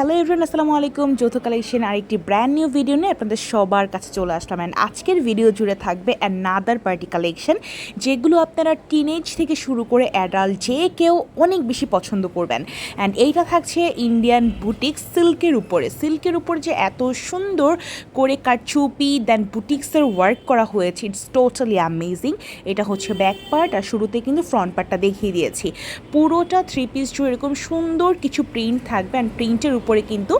Hello everyone, আসসালামু আলাইকুম। যৌথ কালেকশন আরেকটি ব্র্যান্ড নিউ ভিডিও নিয়ে আপনাদের সবার কাছে চলে আসলাম। অ্যান্ড আজকের ভিডিও জুড়ে থাকবে অ্যানাদার পার্টি কালেকশন যেগুলো আপনারা টিনেজ থেকে শুরু করে অ্যাডাল্ট যে কেউ অনেক বেশি পছন্দ করবেন। অ্যান্ড এইটা থাকছে ইন্ডিয়ান বুটিক সিল্কের উপরে। সিল্কের উপর যে এত সুন্দর করে কারচুপি দেন বুটিক্সের ওয়ার্ক করা হয়েছে ইটস টোটালি অ্যামেজিং এটা হচ্ছে ব্যাক পার্ট আর শুরুতে কিন্তু ফ্রন্ট পার্টটা দেখিয়ে দিয়েছি। পুরোটা থ্রি পিস জুড়ে এরকম সুন্দর কিছু প্রিন্ট থাকবে। অ্যান্ড প্রিন্টের উপরে কিন্তু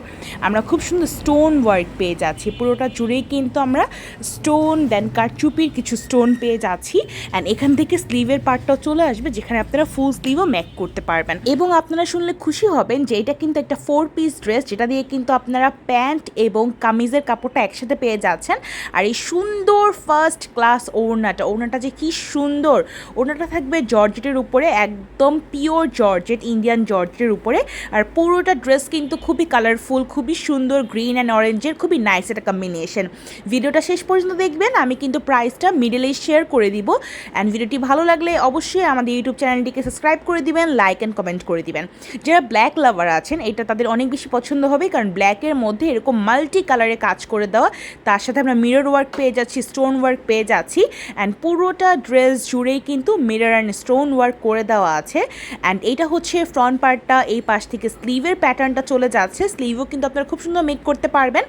আমরা খুব সুন্দর স্টোন ওয়ার্ক পেয়ে যাচ্ছি। পুরোটা জুড়েই কিন্তু আমরা স্টোন দেন কারচুপির কিছু স্টোন পেয়ে যাচ্ছি। অ্যান্ড এখান থেকে স্লিভের পার্টটাও চলে আসবে, যেখানে আপনারা ফুল স্লিভও ম্যাক করতে পারবেন। এবং আপনারা শুনলে খুশি হবেন যে এটা কিন্তু একটা ফোর পিস ড্রেস যেটা দিয়ে কিন্তু আপনারা প্যান্ট এবং কামিজের কাপড়টা একসাথে পেয়ে যাচ্ছেন। আর এই সুন্দর ফার্স্ট ক্লাস ওড়নাটা ওড়নাটা যে কি সুন্দর! ওড়নাটা থাকবে জর্জেটের উপরে, একদম পিওর জর্জেট ইন্ডিয়ান জর্জেটের উপরে। আর পুরোটা ড্রেস কিন্তু খুবই কালারফুল খুবই সুন্দর গ্রিন অ্যান্ড অরেঞ্জের খুবই নাইস একটা কম্বিনেশন ভিডিওটা শেষ পর্যন্ত দেখবেন, আমি কিন্তু প্রাইসটা মিডলে শেয়ার করে দিব। অ্যান্ড ভিডিওটি ভালো লাগলে অবশ্যই আমাদের ইউটিউব চ্যানেলটিকে সাবস্ক্রাইব করে দিবেন লাইক অ্যান্ড কমেন্ট করে দিবেন। যারা ব্ল্যাক লাভার আছেন, এটা তাদের অনেক বেশি পছন্দ হবে, কারণ ব্ল্যাকের মধ্যে এরকম মাল্টি কালারে কাজ করে দেওয়া। তার সাথে আমরা মিরর ওয়ার্ক পেয়ে যাচ্ছি স্টোন ওয়ার্ক পেয়ে যাচ্ছি। অ্যান্ড পুরোটা ড্রেস জুড়েই কিন্তু মিরর অ্যান্ড স্টোন ওয়ার্ক করে দেওয়া আছে। অ্যান্ড এইটা হচ্ছে ফ্রন্ট পার্টটা এই পাশ থেকে স্লিভের প্যাটার্নটা চলে যাচ্ছে। স্লিভও কিন্তু আপনারা খুব সুন্দর মেক করতে পারবেন।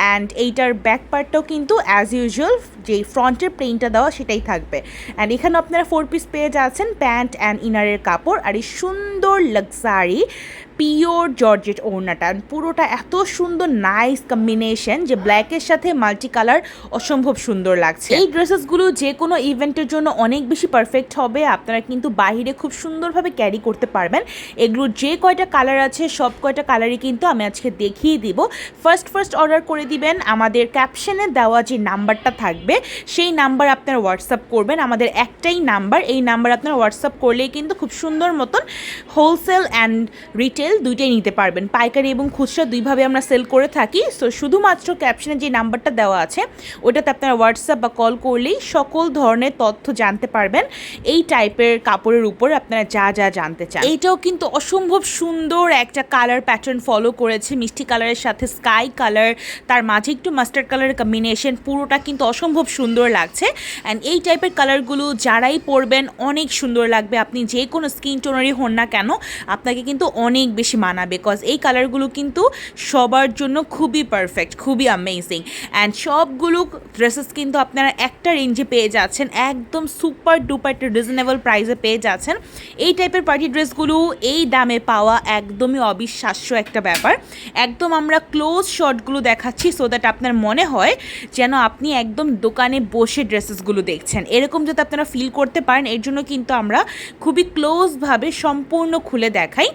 অ্যান্ড এইটার ব্যাক পার্টটাও কিন্তু অ্যাজ ইউজুয়াল যেই ফ্রন্টের প্লেনটা দেওয়া সেটাই থাকবে। অ্যান্ড এখানে আপনারা ফোর পিস পেয়ে যাচ্ছেন প্যান্ট অ্যান্ড ইনারের কাপড়। আর এই সুন্দর লাক্সারি পিওর জর্জেট ওড়নাটা। পুরোটা এত সুন্দর নাইস কম্বিনেশন যে ব্ল্যাকের সাথে মাল্টি কালার অসম্ভব সুন্দর লাগছে। এই ড্রেসেসগুলো যে কোনো ইভেন্টের জন্য অনেক বেশি পারফেক্ট হবে। আপনারা কিন্তু বাহিরে খুব সুন্দরভাবে ক্যারি করতে পারবেন। এগুলোর যে কয়টা কালার আছে, সব কয়টা কালারই কিন্তু আমি আজকে দেখিয়ে দিব। ফার্স্ট ফার্স্ট অর্ডার করে দিবেন। আমাদের ক্যাপশনে দেওয়া যে নাম্বারটা থাকবে, সেই নাম্বার আপনারা হোয়াটসঅ্যাপ করবেন। আমাদের একটাই নাম্বার এই নাম্বার আপনারা হোয়াটসঅ্যাপ করলেই কিন্তু খুব সুন্দর মতন হোলসেল অ্যান্ড রিটেল দুইটাই নিতে পারবেন। পাইকারি এবং খুচরা দুইভাবে আমরা সেল করে থাকি। সো শুধুমাত্র ক্যাপশনে যে নাম্বারটা দেওয়া আছে ওটাতে আপনারা হোয়াটসঅ্যাপ বা কল করলেই সকল ধরনের তথ্য জানতে পারবেন। এই টাইপের কাপড়ের উপর আপনারা যা যা জানতে চান। এইটাও কিন্তু অসম্ভব সুন্দর একটা কালার প্যাটার্ন ফলো করেছে। মিষ্টি কালারের সাথে স্কাই কালার তার মাঝে একটু মাস্টার্ড কালারের কম্বিনেশন পুরোটা কিন্তু অসম্ভব সুন্দর লাগছে। অ্যান্ড এই টাইপের কালারগুলো যারাই পরবেন, অনেক সুন্দর লাগবে। আপনি যে কোনো স্কিন টোনারই হন না কেন, আপনাকে কিন্তু অনেক বেশি মানাবে কজ এই কালারগুলো কিন্তু সবার জন্য খুবই পারফেক্ট খুবই অ্যামেজিং অ্যান্ড সবগুলো ড্রেসেস কিন্তু আপনারা একটা রেঞ্জে পেয়ে যাচ্ছেন, একদম সুপার ডুপার একটা রিজনেবল প্রাইসে পেয়ে যাচ্ছেন। এই টাইপের পার্টি ড্রেসগুলো এই দামে পাওয়া একদমই অবিশ্বাস্য একটা ব্যাপার। একদম আমরা ক্লোজ শর্টগুলো দেখাচ্ছি সো দ্যাট আপনার মনে হয় যেন আপনি একদম দোকানে বসে ড্রেসেসগুলো দেখছেন। এরকম যাতে আপনারা ফিল করতে পারেন, এর জন্য কিন্তু আমরা খুবই ক্লোজভাবে সম্পূর্ণ খুলে দেখাই।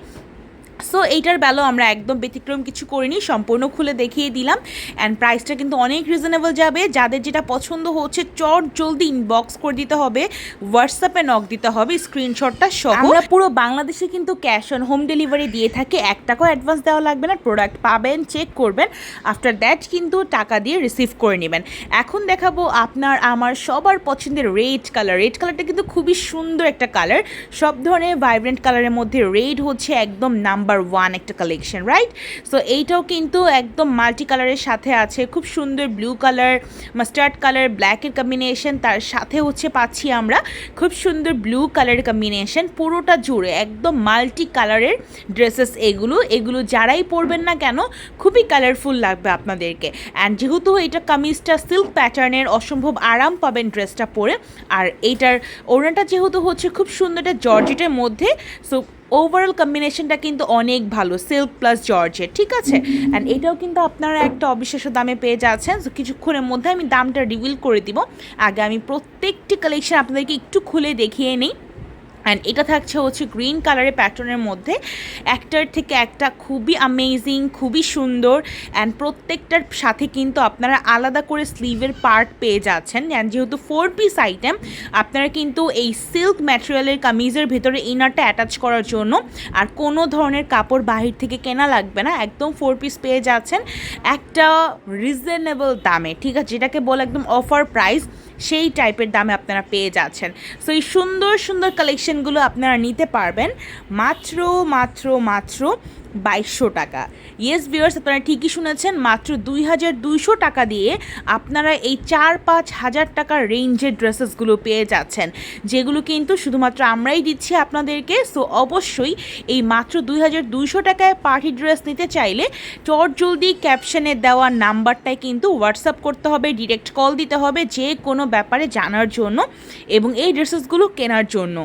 সো এইটার বেলাও আমরা একদম ব্যতিক্রম কিছু করিনি, সম্পূর্ণ খুলে দেখিয়ে দিলাম। অ্যান্ড প্রাইসটা কিন্তু অনেক রিজনেবল যাবে। যাদের যেটা পছন্দ হচ্ছে, চট জলদি ইনবক্স করে দিতে হবে। হোয়াটসঅ্যাপে নক দিতে হবে স্ক্রিনশটটা সহ। আমরা পুরো বাংলাদেশে কিন্তু ক্যাশ অন হোম ডেলিভারি দিয়ে থাকি। এক টাকাও অ্যাডভান্স দেওয়া লাগবে না প্রোডাক্ট পাবেন চেক করবেন। আফটার দ্যাট কিন্তু টাকা দিয়ে রিসিভ করে নেবেন। এখন দেখাবো আপনার, আমার সবার পছন্দের রেড কালার রেড কালারটা কিন্তু খুবই সুন্দর একটা কালার সব ধরনের ভাইব্রেন্ট কালারের মধ্যে রেড হচ্ছে একদম নাম্বার ওয়ান একটা কালেকশন রাইট সো এইটাও কিন্তু একদম মাল্টি কালারের সাথে আছে। খুব সুন্দর ব্লু কালার মাস্টার্ড কালার ব্ল্যাকের কম্বিনেশন তার সাথে হচ্ছে পাচ্ছি আমরা খুব সুন্দর ব্লু কালারের কম্বিনেশন পুরোটা জুড়ে একদম মাল্টি কালারের ড্রেসেস এগুলো। এগুলো যারাই পরবেন না কেন, খুবই কালারফুল লাগবে আপনাদেরকে। অ্যান্ড যেহেতু এটা কামিজটা সিল্ক প্যাটার্নের অসম্ভব আরাম পাবেন ড্রেসটা পরে, আর এইটার ওড়নাটা যেহেতু হচ্ছে খুব সুন্দর একটা জর্জেটের মধ্যে সো ওভারঅল কম্বিনেশনটা কিন্তু অনেক ভালো সিল্ক প্লাস জর্জের ঠিক আছে? অ্যান্ড এটাও কিন্তু আপনারা একটা অবিশ্বাস্য দামে পেয়ে যাচ্ছেন। কিছুক্ষণের মধ্যে আমি দামটা রিভিল করে দিব। আগে আমি প্রত্যেকটি কালেকশন আপনাদেরকে একটু খুলে দেখিয়ে নিই। অ্যান্ড এটা থাকছে হচ্ছে গ্রিন কালারের প্যাটার্নের মধ্যে। একটার থেকে একটা খুবই অ্যামেজিং খুবই সুন্দর। অ্যান্ড প্রত্যেকটার সাথে কিন্তু আপনারা আলাদা করে স্লিভের পার্ট পেয়ে যাচ্ছেন। অ্যান্ড যেহেতু ফোর পিস আইটেম আপনারা কিন্তু এই সিল্ক ম্যাটেরিয়ালের কামিজের ভেতরে ইনারটা অ্যাটাচ করার জন্য আর কোনো ধরনের কাপড় বাহির থেকে কেনা লাগবে না। একদম ফোর পিস পেয়ে যাচ্ছেন। একটা রিজনেবল দামে, ঠিক আছে, যেটাকে বলে একদম অফার প্রাইস সেই টাইপের দামে আপনারা পেয়ে যাচ্ছেন। সো এই সুন্দর সুন্দর কালেকশনগুলো আপনারা নিতে পারবেন। মাত্র মাত্র মাত্র বাইশশো টাকা। ইয়েস ভিউয়ার্স আপনারা ঠিকই শুনেছেন, মাত্র দুই হাজার দুইশো টাকা দিয়ে আপনারা এই চার পাঁচ হাজার টাকার রেঞ্জের ড্রেসেসগুলো পেয়ে যাচ্ছেন। যেগুলো কিন্তু শুধুমাত্র আমরাই দিচ্ছি আপনাদেরকে। সো অবশ্যই এই মাত্র দুই হাজার দুইশো টাকায় পার্টি ড্রেস নিতে চাইলে চট জলদি ক্যাপশনে দেওয়া নাম্বারটায় কিন্তু হোয়াটসঅ্যাপ করতে হবে ডিরেক্ট কল দিতে হবে, যে কোনো ব্যাপারে জানার জন্য এবং এই ড্রেসেসগুলো কেনার জন্য।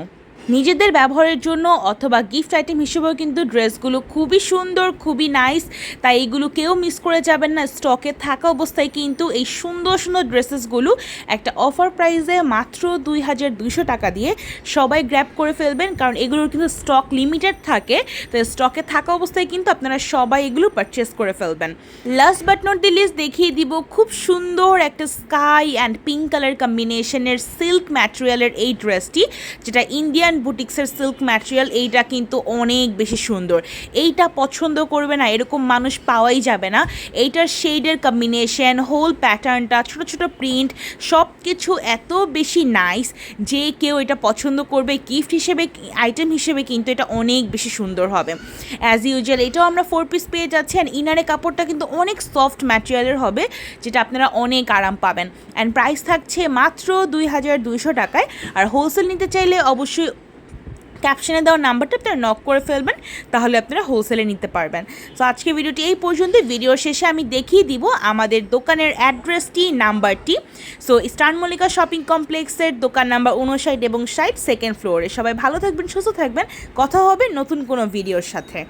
নিজেদের ব্যবহারের জন্য অথবা গিফট আইটেম হিসেবেও কিন্তু ড্রেসগুলো খুবই সুন্দর, খুবই নাইস তাই এগুলো কেউ মিস করে যাবেন না। স্টকে থাকা অবস্থায় কিন্তু এই সুন্দর সুন্দর ড্রেসেসগুলো একটা অফার প্রাইসে মাত্র দুই হাজার দুইশো টাকা দিয়ে সবাই গ্র্যাব করে ফেলবেন। কারণ এগুলোর কিন্তু স্টক লিমিটেড থাকে। তো স্টকে থাকা অবস্থায় কিন্তু আপনারা সবাই এগুলো পারচেস করে ফেলবেন। Last but not the list দেখিয়ে দিব খুব সুন্দর একটা স্কাই অ্যান্ড পিঙ্ক কালার কম্বিনেশনের সিল্ক ম্যাটেরিয়ালের এই ড্রেসটি যেটা ইন্ডিয়ান বুটিক্সের সিল্ক ম্যাটেরিয়াল এইটা কিন্তু অনেক বেশি সুন্দর। এইটা পছন্দ করবে না, এরকম মানুষ পাওয়াই যাবে না। এইটার শেডের কম্বিনেশন হোল প্যাটার্নটা ছোট ছোট প্রিন্ট সব কিছু এত বেশি নাইস যে কেউ এটা পছন্দ করবে গিফট হিসেবে আইটেম হিসেবে কিন্তু এটা অনেক বেশি সুন্দর হবে। অ্যাজ ইউজুয়াল এটাও আমরা ফোর পিস পেয়ে যাচ্ছি অ্যান্ড ইনারে কাপড়টা কিন্তু অনেক সফট ম্যাটেরিয়ালের হবে, যেটা আপনারা অনেক আরাম পাবেন। অ্যান্ড প্রাইস থাকছে মাত্র দুই হাজার দুইশো টাকায়। আর হোলসেল নিতে চাইলে অবশ্যই ক্যাপশনে দেওয়া নাম্বারটা আপনারা নক করে ফেলবেন, তাহলে আপনারা হোলসেলে নিতে পারবেন। সো আজকে ভিডিওটি এই পর্যন্ত ভিডিও শেষে আমি দেখিয়ে দিব আমাদের দোকানের অ্যাড্রেসটি নাম্বারটি। সো স্টার মল্লিকা শপিং কমপ্লেক্সের দোকান নাম্বার উনষাট এবং ষাট সেকেন্ড ফ্লোরে সবাই ভালো থাকবেন, সুস্থ থাকবেন। কথা হবে নতুন কোনো ভিডিওর সাথে।